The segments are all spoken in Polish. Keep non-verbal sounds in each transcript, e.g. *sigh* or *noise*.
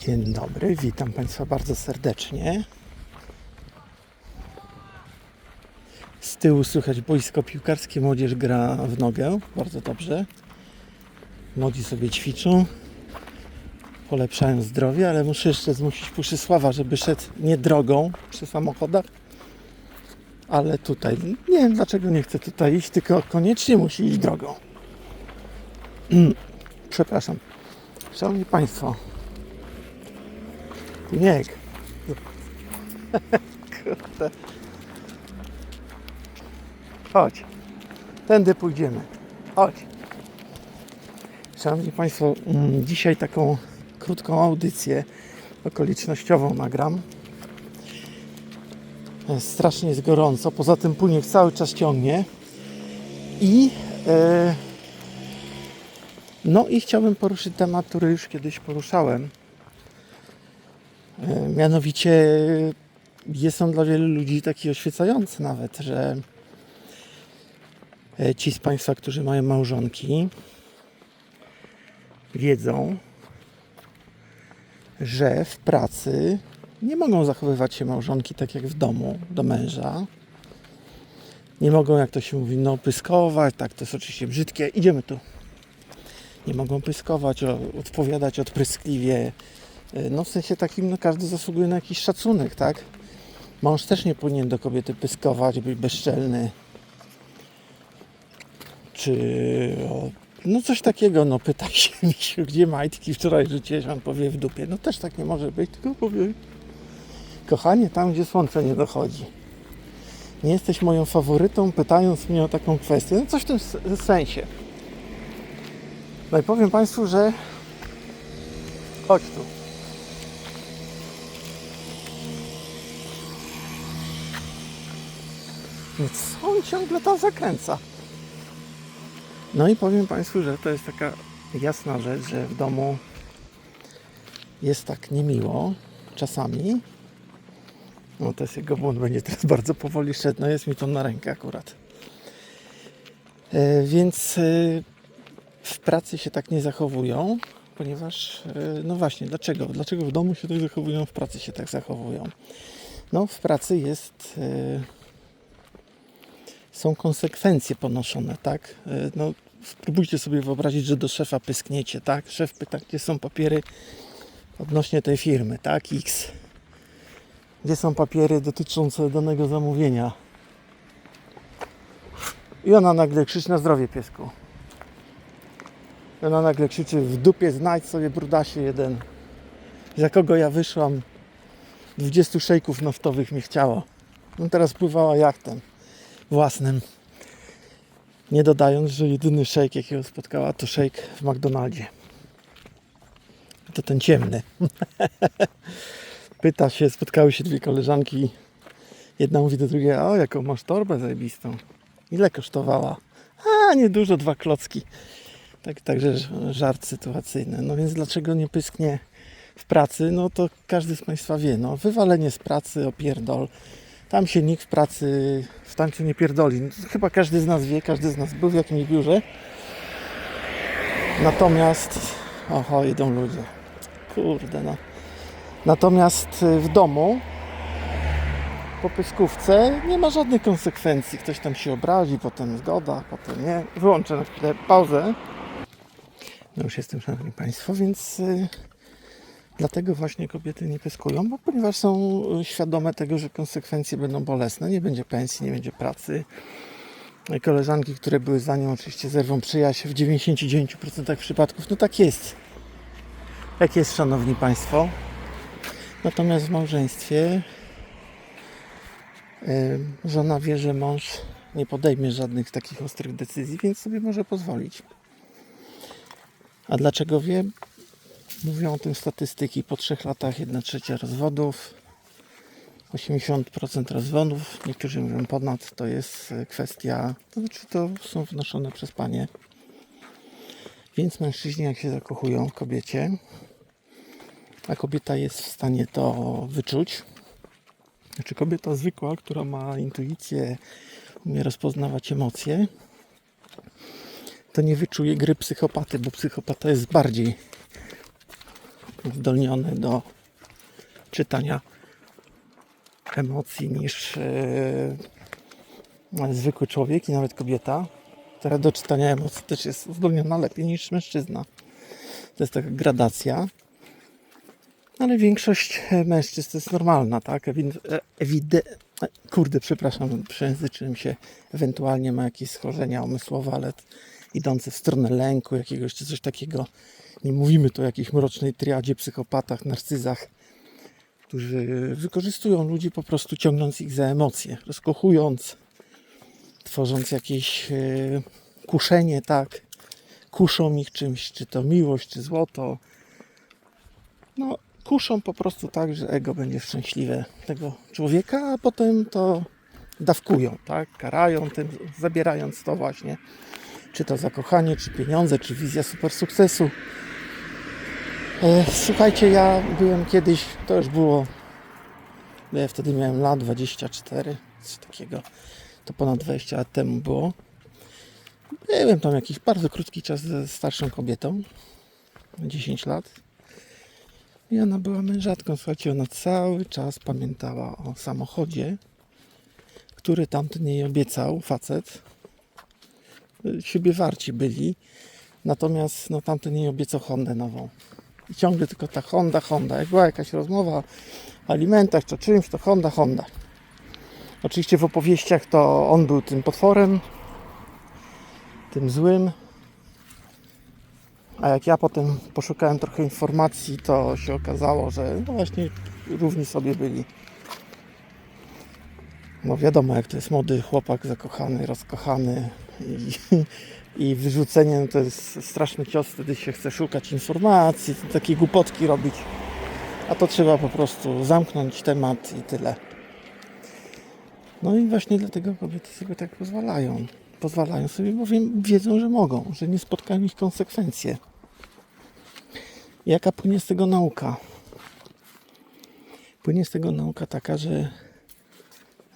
Dzień dobry, witam Państwa bardzo serdecznie. Z tyłu słychać boisko piłkarskie, młodzież gra w nogę, bardzo dobrze. Młodzi sobie ćwiczą, polepszają zdrowie, ale muszę jeszcze zmusić Puszysława, żeby szedł nie drogą przy samochodach, ale tutaj. Nie wiem dlaczego nie chce tutaj iść, tylko koniecznie musi iść drogą. *clears throat* Przepraszam. Szanowni Państwo, Tuniek. Kurde. Chodź. Tędy pójdziemy. Chodź. Szanowni Państwo, mm, dzisiaj taką krótką audycję okolicznościową nagram. E, Strasznie jest gorąco, poza tym płynie cały czas ciągnie. I e, no i chciałbym poruszyć temat, który już kiedyś poruszałem. E, Mianowicie jest on dla wielu ludzi taki oświecający nawet, że e, ci z Państwa, którzy mają małżonki, wiedzą, że w pracy nie mogą zachowywać się małżonki tak jak w domu do męża. Nie mogą, jak to się mówi, no pyskować, tak, to jest oczywiście brzydkie. Idziemy tu. Nie mogą pyskować, odpowiadać odpryskliwie, E, No w sensie takim, no każdy zasługuje na jakiś szacunek, tak? Mąż też nie powinien do kobiety pyskować, być bezczelny. Czy no coś takiego, no pyta się *laughs* Misiu, gdzie majtki wczoraj rzuciłeś, on powie w dupie. No też tak nie może być, tylko powie kochanie, tam gdzie słońce nie dochodzi. Nie jesteś moją faworytą, pytając mnie o taką kwestię. No coś w tym sensie. No i powiem Państwu, że chodź tu. Co on ciągle tam zakręca? No i powiem Państwu, że to jest taka jasna rzecz, że w domu jest tak niemiło czasami. No to jest jego błąd, będzie teraz bardzo powoli szedł. No jest mi to na rękę akurat. E, więc e, w pracy się tak nie zachowują, ponieważ, e, no właśnie, dlaczego? Dlaczego w domu się tak zachowują, w pracy się tak zachowują? No w pracy jest... E, są konsekwencje ponoszone, tak? E, No, spróbujcie sobie wyobrazić, że do szefa pyskniecie, tak? Szef pyta, gdzie są papiery odnośnie tej firmy, tak? X. Gdzie są papiery dotyczące danego zamówienia? I ona nagle krzyczy na zdrowie piesku. I ona nagle krzyczy w dupie znajdź sobie brudasie jeden. Za kogo ja wyszłam? 20 szejków naftowych mi chciało. No teraz pływała jachtem własnym. Nie dodając, że jedyny szejk, jakiego spotkała, to szejk w McDonaldzie. To ten ciemny. *laughs* Pyta się, spotkały się dwie koleżanki. Jedna mówi do drugiej, o jaką masz torbę zajebistą. Ile kosztowała? A, niedużo, dwa klocki. Tak, także żart sytuacyjny. No więc dlaczego nie pysknie w pracy? No to każdy z Państwa wie. No, wywalenie z pracy, opierdol. Tam się nikt w pracy w tańcu nie pierdoli. Chyba każdy z nas wie, każdy z nas był w jakimś biurze. Natomiast, oho, idą ludzie. Kurde, no. Natomiast y, w domu po pyskówce nie ma żadnych konsekwencji. Ktoś tam się obrazi, potem zgoda, potem nie. Wyłączę na chwilę pauzę. No już jestem, szanowni państwo, więc y, Dlatego właśnie kobiety nie pyskują, bo ponieważ są y, świadome tego, że konsekwencje będą bolesne. Nie będzie pensji, nie będzie pracy. Koleżanki, które były za nią, oczywiście zerwą przyjaźń w 99% przypadków. No tak jest. Tak jest, szanowni państwo. Natomiast w małżeństwie żona wie, że mąż nie podejmie żadnych takich ostrych decyzji, więc sobie może pozwolić. A dlaczego wie? Mówią o tym statystyki. Po trzech latach 1 trzecia rozwodów, 80% rozwodów, niektórzy mówią ponad, to jest e, kwestia, to znaczy to są wnoszone przez panie. Więc mężczyźni jak się zakochują w kobiecie, a kobieta jest w stanie to wyczuć, znaczy kobieta zwykła, która ma intuicję, umie rozpoznawać emocje, to nie wyczuje gry psychopaty, bo psychopata jest bardziej zdolniony do czytania emocji niż e, zwykły człowiek i nawet kobieta, która do czytania emocji też jest zdolniona lepiej niż mężczyzna. To jest taka gradacja. Ale większość mężczyzn jest normalna, tak? E, Ewide... e, Kurde, przepraszam, przejęzyczyłem się. Ewentualnie ma jakieś schorzenia umysłowe, ale idące w stronę lęku jakiegoś czy coś takiego. Nie mówimy tu o jakiejś mrocznej triadzie, psychopatach, narcyzach, którzy wykorzystują ludzi po prostu ciągnąc ich za emocje, rozkochując, tworząc jakieś e, kuszenie, tak? Kuszą ich czymś, czy to miłość, czy złoto. No, kuszą po prostu tak, że ego będzie szczęśliwe tego człowieka, a potem to dawkują, tak? Karają tym, zabierając to właśnie. Czy to zakochanie, czy pieniądze, czy wizja super sukcesu. E, Słuchajcie, ja byłem kiedyś, to już było, ja wtedy miałem lat 24, coś takiego, to ponad 20 lat temu było. Byłem tam jakiś bardzo krótki czas ze starszą kobietą, 10 lat. I ona była mężatką, słuchajcie, ona cały czas pamiętała o samochodzie, który tamten jej obiecał, facet. Siebie warci byli, natomiast no, tamten jej obiecał Hondę nową. I ciągle tylko ta Honda, Honda. Jak była jakaś rozmowa o alimentach czy czymś, to Honda, Honda. Oczywiście w opowieściach to on był tym potworem, tym złym. A jak ja potem poszukałem trochę informacji, to się okazało, że no właśnie równi sobie byli. No wiadomo, jak to jest młody chłopak, zakochany, rozkochany i, *laughs* i wyrzucenie no to jest straszny cios, wtedy się chce szukać informacji, takie głupotki robić. A to trzeba po prostu zamknąć temat i tyle. No i właśnie dlatego kobiety sobie tak pozwalają. Pozwalają sobie, bowiem wiedzą, że mogą, że nie spotkają ich konsekwencje. Jaka płynie z tego nauka? Płynie z tego nauka taka, że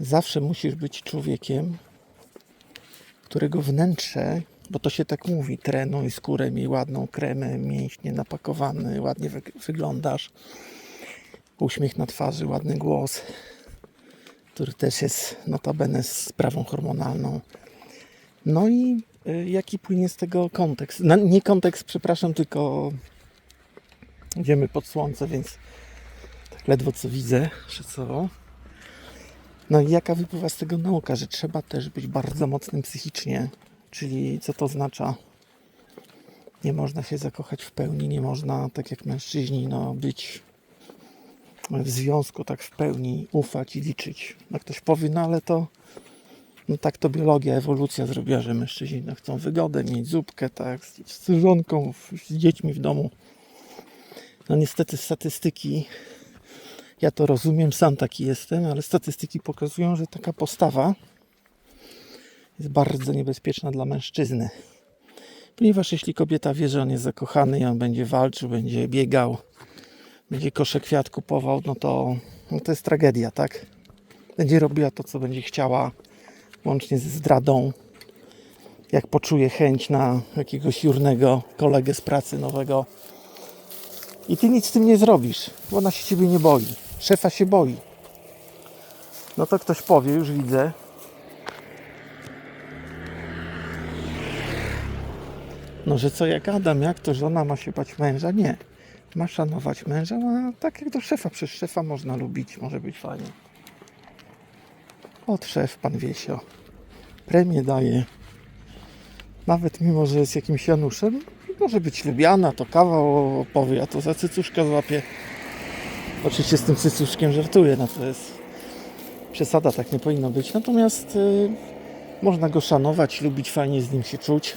zawsze musisz być człowiekiem, którego wnętrze, bo to się tak mówi, trenuj skórę, miej ładną kremę, mięśnie napakowany, ładnie wy- wyglądasz, uśmiech na twarzy, ładny głos, który też jest notabene sprawą hormonalną. No i y, jaki płynie z tego kontekst? No, nie kontekst, przepraszam, tylko idziemy pod słońce, więc tak ledwo co widzę szycowo. No i jaka wypływa z tego nauka, że trzeba też być bardzo mocnym psychicznie, czyli co to oznacza? Nie można się zakochać w pełni, nie można, tak jak mężczyźni, no, być w związku tak w pełni, ufać i liczyć. No ktoś powie, no ale to no tak to biologia, ewolucja zrobiła, że mężczyźni no, chcą wygodę, mieć zupkę, tak, z, z żonką, z dziećmi w domu. No niestety statystyki, ja to rozumiem, sam taki jestem, ale statystyki pokazują, że taka postawa jest bardzo niebezpieczna dla mężczyzny. Ponieważ jeśli kobieta wie, że on jest zakochany i on będzie walczył, będzie biegał, będzie kosze kwiat kupował, no to, no to jest tragedia, tak? Będzie robiła to, co będzie chciała, łącznie ze zdradą. Jak poczuje chęć na jakiegoś jurnego kolegę z pracy nowego. I ty nic z tym nie zrobisz, bo ona się ciebie nie boi. Szefa się boi. No to ktoś powie, już widzę. No, że co ja gadam, jak to żona ma się bać męża? Nie. Ma szanować męża, a tak jak do szefa. Przez szefa można lubić, może być fajnie. Od szef, pan Wiesio. Premię daje. Nawet mimo, że jest jakimś Januszem, może być lubiana, to kawał opowie, a to za cycuszka złapie. Oczywiście z tym cycuszkiem żartuję, no to jest przesada, tak nie powinno być. Natomiast y, można go szanować, lubić, fajnie z nim się czuć,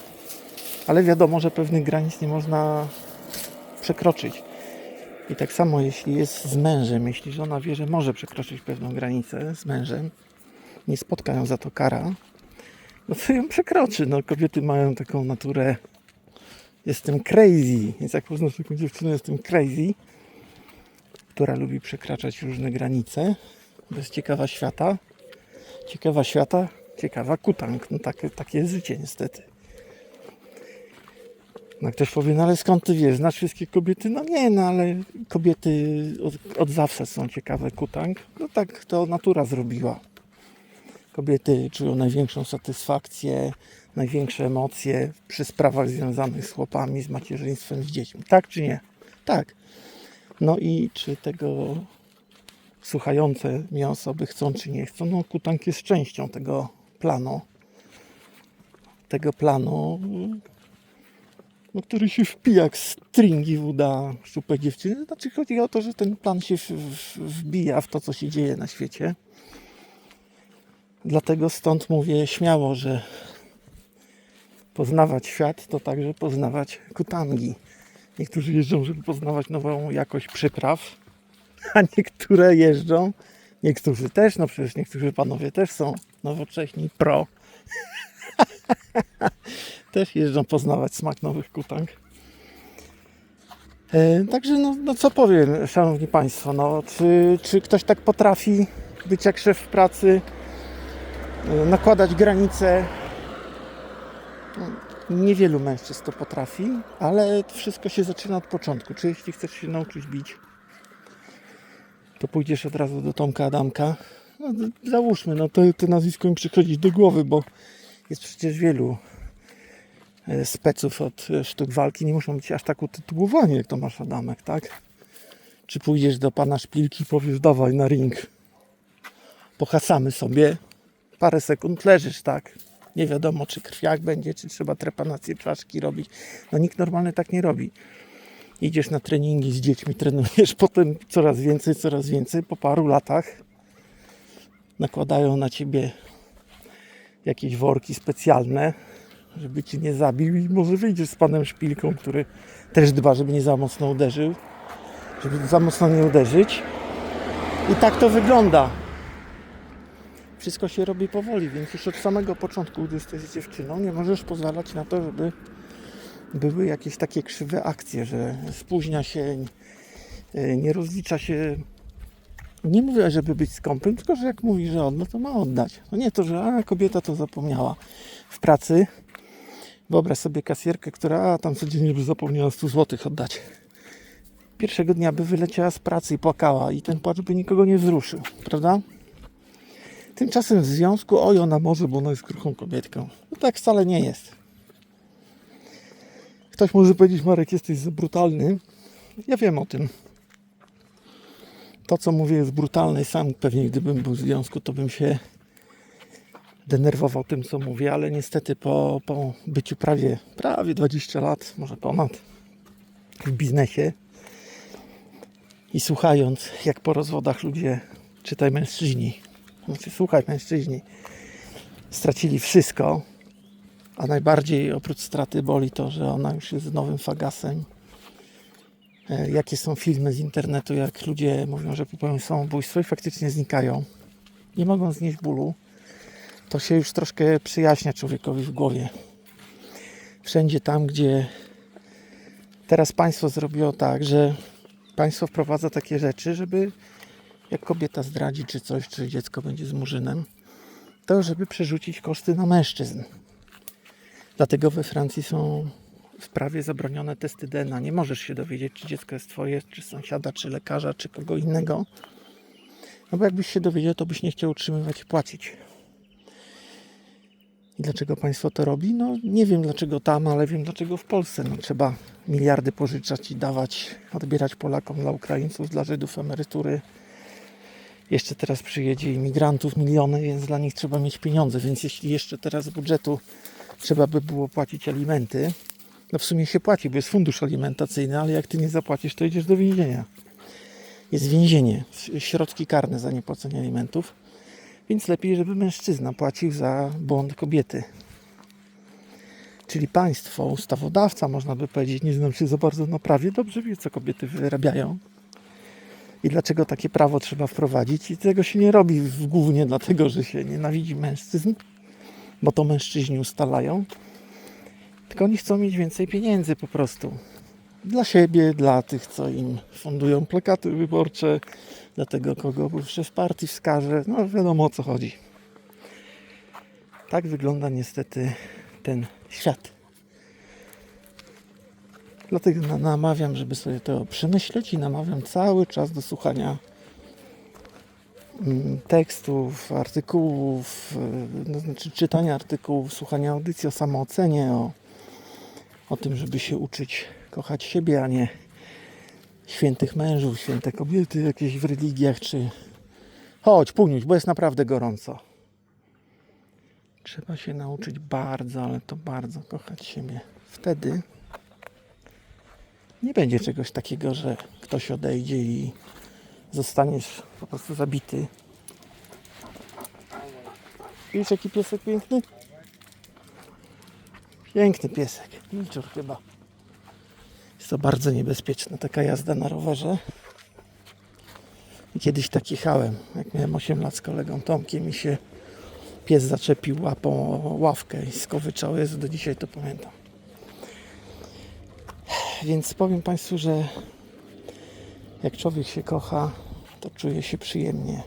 ale wiadomo, że pewnych granic nie można przekroczyć. I tak samo jeśli jest z mężem, jeśli żona wie, że może przekroczyć pewną granicę z mężem, nie spotka ją za to kara, no to ją przekroczy. No, kobiety mają taką naturę jestem crazy, więc jak poznasz taką dziewczynę, jestem crazy, która lubi przekraczać różne granice, to jest ciekawa świata, ciekawa świata, ciekawa kutang, no takie, takie jest życie niestety. No ktoś powie, no ale skąd ty wiesz, znasz wszystkie kobiety? No nie, no ale kobiety od, od zawsze są ciekawe kutang. No tak to natura zrobiła. Kobiety czują największą satysfakcję, największe emocje przy sprawach związanych z chłopami, z macierzyństwem, z dziećmi. Tak czy nie? Tak. No i czy tego słuchające mnie osoby chcą czy nie chcą, no kutang jest częścią tego planu. Tego planu, no, który się wpija jak stringi w uda szczupłej dziewczyny. Znaczy chodzi o to, że ten plan się w, w, wbija w to, co się dzieje na świecie. Dlatego stąd mówię śmiało, że poznawać świat to także poznawać kutangi. Niektórzy jeżdżą, żeby poznawać nową jakość przypraw, *laughs* a niektóre jeżdżą, niektórzy też, no przecież niektórzy panowie też są nowocześni, pro. *laughs* też jeżdżą poznawać smak nowych kutang. E, także no, no co powiem, szanowni państwo, no, czy, czy ktoś tak potrafi być jak szef w pracy, e, nakładać granice? Niewielu mężczyzn to potrafi, ale wszystko się zaczyna od początku. Czy jeśli chcesz się nauczyć bić, to pójdziesz od razu do Tomka Adamka. No, załóżmy, no to, to nazwisko mi przychodzi do głowy, bo jest przecież wielu e, speców od e, sztuk walki. Nie muszą być aż tak utytułowani, jak Tomasz Adamek, tak? Czy pójdziesz do pana szpilki i powiesz, dawaj na ring. Pohasamy sobie. Parę sekund leżysz, tak? Nie wiadomo, czy krwiak będzie, czy trzeba trepanację czaszki robić. No nikt normalny tak nie robi. Idziesz na treningi z dziećmi, trenujesz, *laughs* potem coraz więcej, coraz więcej. Po paru latach nakładają na ciebie jakieś worki specjalne, żeby cię nie zabił i może wyjdziesz z panem szpilką, który też dba, żeby nie za mocno uderzył, żeby za mocno nie uderzyć. I tak to wygląda. Wszystko się robi powoli, więc już od samego początku, gdy jesteś dziewczyną, nie możesz pozwalać na to, żeby były jakieś takie krzywe akcje, że spóźnia się, e, nie rozlicza się. Nie mówię, żeby być skąpym, tylko że jak mówi, że on, no to ma oddać. No nie to, że a, kobieta to zapomniała w pracy. Wyobraź sobie kasjerkę, która tam codziennie by zapomniała 100 zł oddać. Pierwszego dnia by wyleciała z pracy i płakała i ten płacz by nikogo nie wzruszył, prawda? Tymczasem w związku, oj, ona może, bo ona jest kruchą kobietką. No tak wcale nie jest. Ktoś może powiedzieć, Marek, jesteś brutalny. Ja wiem o tym. To, co mówię, jest brutalne. Sam pewnie, gdybym był w związku, to bym się denerwował tym, co mówię, ale niestety po, po byciu prawie, prawie 20 lat, może ponad, w biznesie i słuchając, jak po rozwodach ludzie, czytaj mężczyźni, znaczy słuchaj mężczyźni, stracili wszystko, a najbardziej oprócz straty boli to, że ona już jest z nowym fagasem. E, Jakie są filmy z internetu, jak ludzie mówią, że popełnią samobójstwo i faktycznie znikają. Nie mogą znieść bólu. To się już troszkę przyjaśnia człowiekowi w głowie. Wszędzie tam, gdzie teraz państwo zrobiło tak, że państwo wprowadza takie rzeczy, żeby jak kobieta zdradzi czy coś, czy dziecko będzie z murzynem, to żeby przerzucić koszty na mężczyzn. Dlatego we Francji są w prawie zabronione testy DNA. Nie możesz się dowiedzieć, czy dziecko jest twoje, czy sąsiada, czy lekarza, czy kogo innego. No bo jakbyś się dowiedział, to byś nie chciał utrzymywać i płacić. I dlaczego państwo to robi? No nie wiem dlaczego tam, ale wiem dlaczego w Polsce. No, trzeba miliardy pożyczać i dawać, odbierać Polakom dla Ukraińców, dla Żydów emerytury. Jeszcze teraz przyjedzie imigrantów miliony, więc dla nich trzeba mieć pieniądze. Więc jeśli jeszcze teraz z budżetu trzeba by było płacić alimenty, no w sumie się płaci, bo jest fundusz alimentacyjny, ale jak ty nie zapłacisz, to idziesz do więzienia. Jest więzienie, środki karne za niepłacenie alimentów, więc lepiej, żeby mężczyzna płacił za błąd kobiety. Czyli państwo, ustawodawca, można by powiedzieć, nie znam się za bardzo na prawie, dobrze wie, co kobiety wyrabiają i dlaczego takie prawo trzeba wprowadzić. I tego się nie robi głównie dlatego, że się nienawidzi mężczyzn, bo to mężczyźni ustalają, tylko oni chcą mieć więcej pieniędzy po prostu. Dla siebie, dla tych, co im fundują plakaty wyborcze, dla tego, kogo szef partii wskaże. No wiadomo o co chodzi. Tak wygląda niestety ten świat. Dlatego na- namawiam, żeby sobie to przemyśleć i namawiam cały czas do słuchania mm, tekstów, artykułów, y, no, znaczy czytania artykułów, słuchania audycji o samoocenie, o, o tym, żeby się uczyć kochać siebie, a nie świętych mężów, święte kobiety jakieś w religiach, czy chodź, puniuć, bo jest naprawdę gorąco. Trzeba się nauczyć bardzo, ale to bardzo kochać siebie. Wtedy nie będzie czegoś takiego, że ktoś odejdzie i zostaniesz po prostu zabity. Widzisz jaki piesek piękny? Piękny piesek. Milczur chyba. Jest to bardzo niebezpieczna taka jazda na rowerze. Kiedyś tak jechałem, jak miałem 8 lat z kolegą Tomkiem i się pies zaczepił łapą ławkę i skowyczał. Jezu, do dzisiaj to pamiętam. Więc powiem Państwu, że jak człowiek się kocha, to czuje się przyjemnie.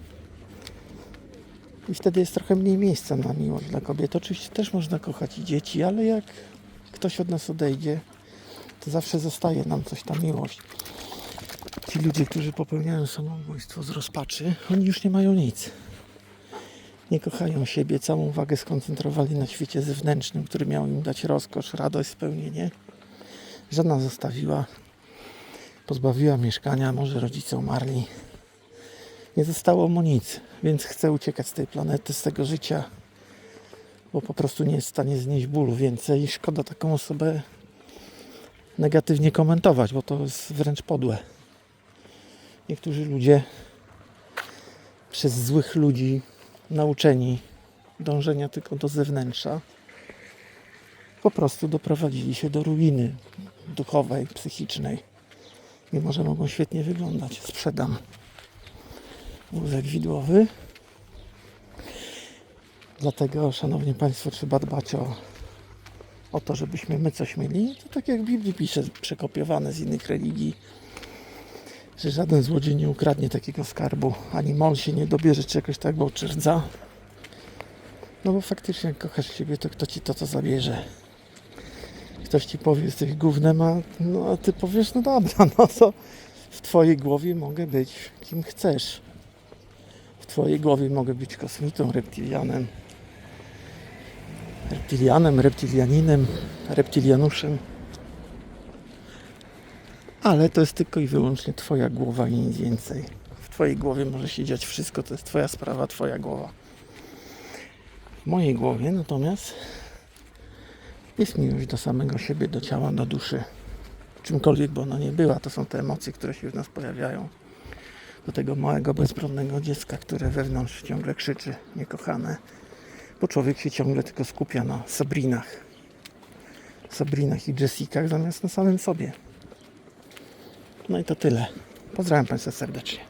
I wtedy jest trochę mniej miejsca na miłość dla kobiet. Oczywiście też można kochać i dzieci, ale jak ktoś od nas odejdzie, to zawsze zostaje nam coś ta miłość. Ci ludzie, którzy popełniają samobójstwo z rozpaczy, oni już nie mają nic. Nie kochają siebie, całą uwagę skoncentrowali na świecie zewnętrznym, który miał im dać rozkosz, radość, spełnienie. Żadna zostawiła, pozbawiła mieszkania, może rodzice umarli. Nie zostało mu nic, więc chce uciekać z tej planety, z tego życia, bo po prostu nie jest w stanie znieść bólu więcej. Szkoda taką osobę negatywnie komentować, bo to jest wręcz podłe. Niektórzy ludzie przez złych ludzi nauczeni dążenia tylko do zewnętrza po prostu doprowadzili się do ruiny duchowej, psychicznej. Mimo, że mogą świetnie wyglądać. Sprzedam wózek widłowy. Dlatego, szanowni Państwo, trzeba dbać o, o to, żebyśmy my coś mieli. To tak jak w Biblii pisze, przekopiowane z innych religii, że żaden złodziej nie ukradnie takiego skarbu, ani mol się nie dobierze czegoś tak, bo rdza. No bo faktycznie, jak kochasz siebie, to kto ci to, to zabierze? Ktoś ci powie, jesteś gównem, a, no, a ty powiesz, no dobra, *laughs* no to w twojej głowie mogę być kim chcesz. W twojej głowie mogę być kosmitą, reptilianem. Reptilianem, reptilianinem, reptilianuszem. Ale to jest tylko i wyłącznie twoja głowa i nic więcej. W twojej głowie może się dziać wszystko, to jest twoja sprawa, twoja głowa. W mojej głowie natomiast jest miłość do samego siebie, do ciała, do duszy. Czymkolwiek by ona nie była, to są te emocje, które się w nas pojawiają. Do tego małego, bezbronnego dziecka, które wewnątrz ciągle krzyczy, niekochane. Bo człowiek się ciągle tylko skupia na Sabrinach. Sabrinach i Jessicach zamiast na samym sobie. No i to tyle. Pozdrawiam Państwa serdecznie.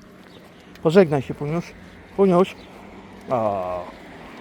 Pożegnaj się. Puniusz. O.